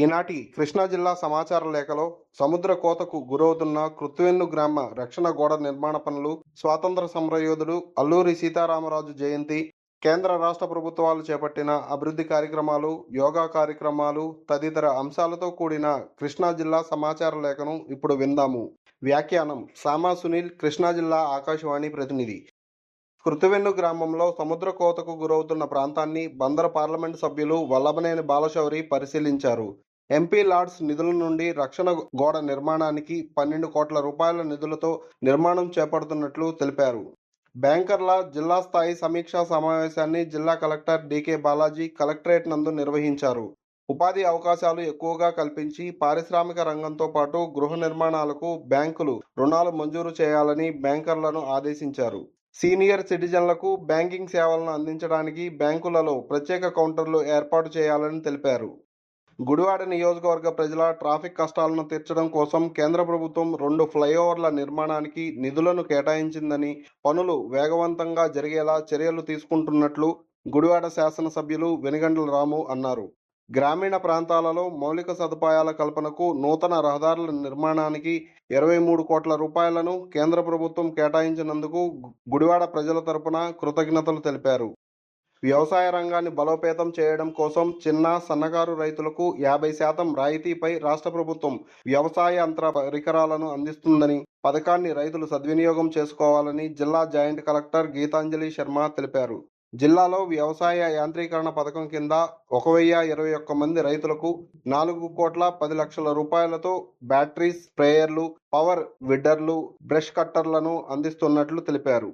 ఈనాటి కృష్ణా జిల్లా సమాచార లేఖలో సముద్ర కోతకు గురవుతున్న కృత్వెన్ను గ్రామ రక్షణ గోడ నిర్మాణ పనులు స్వాతంత్ర సమరయోధుడు అల్లూరి సీతారామరాజు జయంతి కేంద్ర రాష్ట్ర ప్రభుత్వాలు చేపట్టిన అభివృద్ధి కార్యక్రమాలు యోగా కార్యక్రమాలు తదితర అంశాలతో కూడిన కృష్ణా జిల్లా సమాచార లేఖను ఇప్పుడు విందాము. వ్యాఖ్యానం సామా సునీల్ కృష్ణా జిల్లా ఆకాశవాణి ప్రతినిధి. కృతివెన్ను గ్రామంలో సముద్ర కోతకు గురవుతున్న ప్రాంతాన్ని బందర పార్లమెంటు సభ్యులు వల్లభనేని బాలశౌరి పరిశీలించారు. ఎంపీ లార్డ్స్ నిధుల నుండి రక్షణ గోడ నిర్మాణానికి పన్నెండు కోట్ల రూపాయల నిధులతో నిర్మాణం చేపడుతున్నట్లు తెలిపారు. బ్యాంకర్ల జిల్లా స్థాయి సమీక్షా సమావేశాన్ని జిల్లా కలెక్టర్ డికే బాలాజీ కలెక్టరేట్ నందు నిర్వహించారు. ఉపాధి అవకాశాలు ఎక్కువగా కల్పించి పారిశ్రామిక రంగంతో పాటు గృహ నిర్మాణాలకు బ్యాంకులు రుణాలు మంజూరు చేయాలని బ్యాంకర్లను ఆదేశించారు. సీనియర్ సిటిజన్లకు బ్యాంకింగ్ సేవలను అందించడానికి బ్యాంకులలో ప్రత్యేక కౌంటర్లు ఏర్పాటు చేయాలని తెలిపారు. గుడివాడ నియోజకవర్గ ప్రజల ట్రాఫిక్ కష్టాలను తీర్చడం కోసం కేంద్ర ప్రభుత్వం రెండు ఫ్లైఓవర్ల నిర్మాణానికి నిధులను కేటాయించిందని పనులు వేగవంతంగా జరిగేలా చర్యలు తీసుకుంటున్నట్లు గుడివాడ శాసనసభ్యులు వెనుగండ్ల రాము అన్నారు. గ్రామీణ ప్రాంతాలలో మౌలిక సదుపాయాల కల్పనకు నూతన రహదారుల నిర్మాణానికి ఇరవై మూడు కోట్ల రూపాయలను కేంద్ర ప్రభుత్వం కేటాయించినందుకు గుడివాడ ప్రజల తరపున కృతజ్ఞతలు తెలిపారు. వ్యవసాయ రంగాన్ని బలోపేతం చేయడం కోసం చిన్న సన్నకారు రైతులకు యాభై శాతం రాయితీపై రాష్ట్ర ప్రభుత్వం వ్యవసాయ యంత్ర పరికరాలను అందిస్తుందని పథకాన్ని రైతులు సద్వినియోగం చేసుకోవాలని జిల్లా జాయింట్ కలెక్టర్ గీతాంజలి శర్మ తెలిపారు. జిల్లాలో వ్యవసాయ యాంత్రీకరణ పథకం కింద ఒక వెయ్యి ఇరవై ఒక్క మంది రైతులకు నాలుగు కోట్ల పది లక్షల రూపాయలతో బ్యాటరీ స్ప్రేయర్లు పవర్ విడ్డర్లు బ్రష్ కట్టర్లను అందిస్తున్నట్లు తెలిపారు.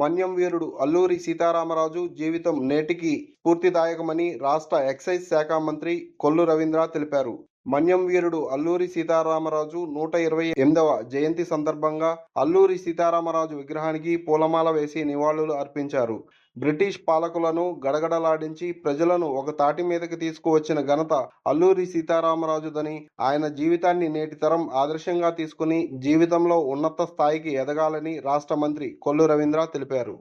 మన్యం వీరుడు అల్లూరి సీతారామరాజు జీవితం నేటికి స్ఫూర్తిదాయకమని రాష్ట్ర ఎక్సైజ్ శాఖ మంత్రి కొల్లు రవీంద్ర తెలిపారు. మన్యం వీరుడు అల్లూరి సీతారామరాజు నూట ఇరవై ఎనిమిదవ జయంతి సందర్భంగా అల్లూరి సీతారామరాజు విగ్రహానికి పూలమాల వేసి నివాళులు అర్పించారు. బ్రిటిష్ పాలకులను గడగడలాడించి ప్రజలను ఒక తాటి మీదకి తీసుకువచ్చిన ఘనత అల్లూరి సీతారామరాజుదని ఆయన జీవితాన్ని నేటి తరం ఆదర్శంగా తీసుకుని జీవితంలో ఉన్నత స్థాయికి ఎదగాలని రాష్ట్ర మంత్రి కొల్లు రవీంద్ర తెలిపారు.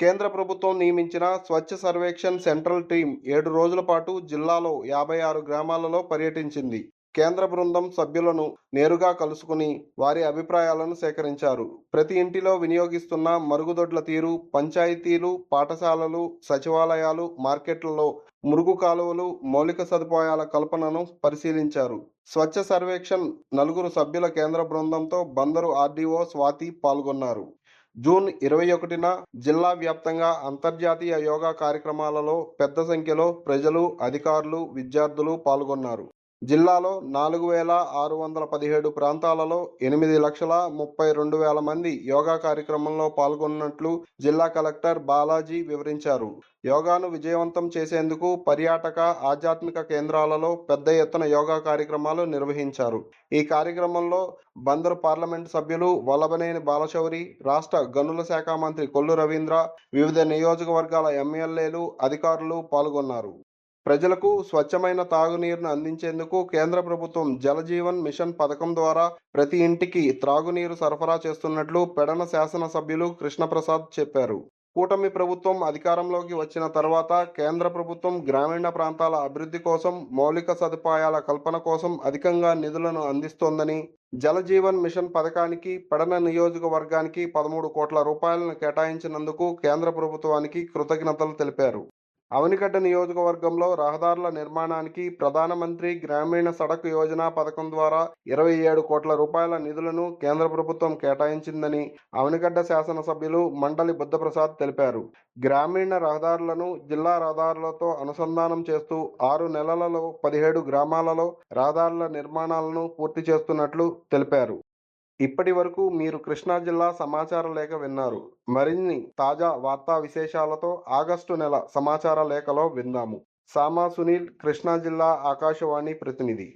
కేంద్ర ప్రభుత్వం నియమించిన స్వచ్ఛ సర్వేక్షణ్ సెంట్రల్ టీం ఏడు రోజుల పాటు జిల్లాలో యాభై ఆరు గ్రామాలలో పర్యటించింది. కేంద్ర బృందం సభ్యులను నేరుగా కలుసుకుని వారి అభిప్రాయాలను సేకరించారు. ప్రతి ఇంటిలో వినియోగిస్తున్న మరుగుదొడ్ల తీరు పంచాయతీలు పాఠశాలలు సచివాలయాలు మార్కెట్లలో మురుగు కాలువలు మౌలిక సదుపాయాల కల్పనను పరిశీలించారు. స్వచ్ఛ సర్వేక్షణ్ నలుగురు సభ్యుల కేంద్ర బృందంతో బందరు ఆర్డీఓ స్వాతి పాల్గొన్నారు. జూన్ ఇరవై ఒకటిన జిల్లా వ్యాప్తంగా అంతర్జాతీయ యోగా కార్యక్రమాలలో పెద్ద సంఖ్యలో ప్రజలు అధికారులు విద్యార్థులు పాల్గొన్నారు. జిల్లాలో నాలుగు వేల ఆరు వందల పదిహేడు ప్రాంతాలలో ఎనిమిది లక్షల ముప్పై రెండు వేల మంది యోగా కార్యక్రమంలో పాల్గొన్నట్లు జిల్లా కలెక్టర్ బాలాజీ వివరించారు. యోగాను విజయవంతం చేసేందుకు పర్యాటక ఆధ్యాత్మిక కేంద్రాలలో పెద్ద ఎత్తున యోగా కార్యక్రమాలు నిర్వహించారు. ఈ కార్యక్రమంలో బందరు పార్లమెంటు సభ్యులు వల్లభనేని బాలశౌరి రాష్ట్ర గనుల శాఖ మంత్రి కొల్లు రవీంద్ర వివిధ నియోజకవర్గాల ఎమ్మెల్యేలు అధికారులు పాల్గొన్నారు. ప్రజలకు స్వచ్ఛమైన తాగునీరును అందించేందుకు కేంద్ర ప్రభుత్వం జలజీవన్ మిషన్ పథకం ద్వారా ప్రతి ఇంటికి త్రాగునీరు సరఫరా చేస్తున్నట్లు పెడన శాసనసభ్యులు కృష్ణప్రసాద్ చెప్పారు. కూటమి ప్రభుత్వం అధికారంలోకి వచ్చిన తర్వాత కేంద్ర ప్రభుత్వం గ్రామీణ ప్రాంతాల అభివృద్ధి కోసం మౌలిక సదుపాయాల కల్పన కోసం అధికంగా నిధులను అందిస్తోందని జలజీవన్ మిషన్ పథకానికి పడన నియోజకవర్గానికి పదమూడు కోట్ల రూపాయలను కేటాయించినందుకు కేంద్ర ప్రభుత్వానికి కృతజ్ఞతలు తెలిపారు. అవనిగడ్డ నియోజకవర్గంలో రహదారుల నిర్మాణానికి ప్రధానమంత్రి గ్రామీణ సడక్ యోజన పథకం ద్వారా ఇరవై ఏడు కోట్ల రూపాయల నిధులను కేంద్ర ప్రభుత్వం కేటాయించిందని అవనిగడ్డ శాసనసభ్యులు మండలి బుద్ధప్రసాద్ తెలిపారు. గ్రామీణ రహదారులను జిల్లా రహదారులతో అనుసంధానం చేస్తూ ఆరు నెలలలో పదిహేడు గ్రామాలలో రహదారుల నిర్మాణాలను పూర్తి చేస్తున్నట్లు తెలిపారు. ఇప్పటి వరకు మీరు కృష్ణా జిల్లా సమాచార లేఖ విన్నారు. మరిన్ని తాజా వార్తా విశేషాలతో ఆగస్టు నెల సమాచార లేఖలో విందాము. సామా సునీల్ కృష్ణా జిల్లా ఆకాశవాణి ప్రతినిధి.